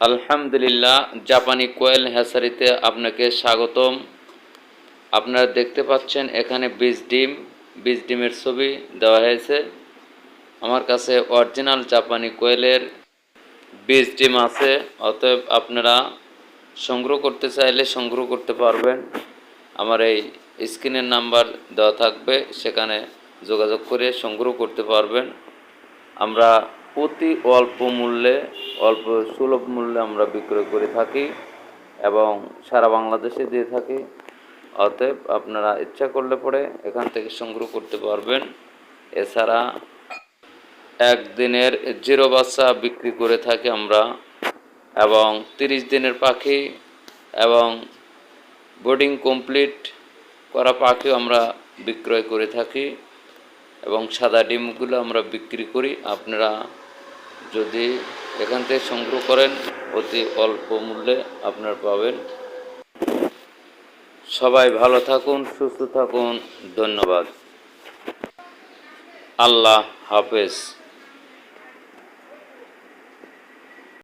আলহামদুলিল্লাহ, জাপানি কোয়েল হ্যাসারিতে আপনাকে স্বাগতম। আপনারা দেখতে পাচ্ছেন এখানে বীজ ডিম, বীজ ডিমের ছবি দেওয়া হয়েছে। আমার কাছে অরিজিনাল জাপানি কোয়েলের বীজ ডিম আছে, অতএব আপনারা সংগ্রহ করতে চাইলে সংগ্রহ করতে পারবেন। আমার এই স্ক্রিনের নাম্বার দেওয়া থাকবে, সেখানে যোগাযোগ করে সংগ্রহ করতে পারবেন। আমরা অতি অল্প মূল্যে, অল্প সুলভ মূল্যে আমরা বিক্রয় করে থাকি এবং সারা বাংলাদেশে দিয়ে থাকি। অতএব আপনারা ইচ্ছা করলে পরে এখান থেকে সংগ্রহ করতে পারবেন। এছাড়া একদিনের জিরো বাচ্চা বিক্রি করে থাকি আমরা এবং তিরিশ দিনের পাখি এবং বোর্ডিং কমপ্লিট করা পাখিও আমরা বিক্রয় করে থাকি এবং সাদা ডিমগুলো আমরা বিক্রি করি। আপনারা যদি এখান থেকে সংগ্রহ করেন, অতি অল্প মূল্যে আপনার পাবেন। সবাই ভালো থাকুন, সুস্থ থাকুন, ধন্যবাদ। আল্লাহ হাফেজ।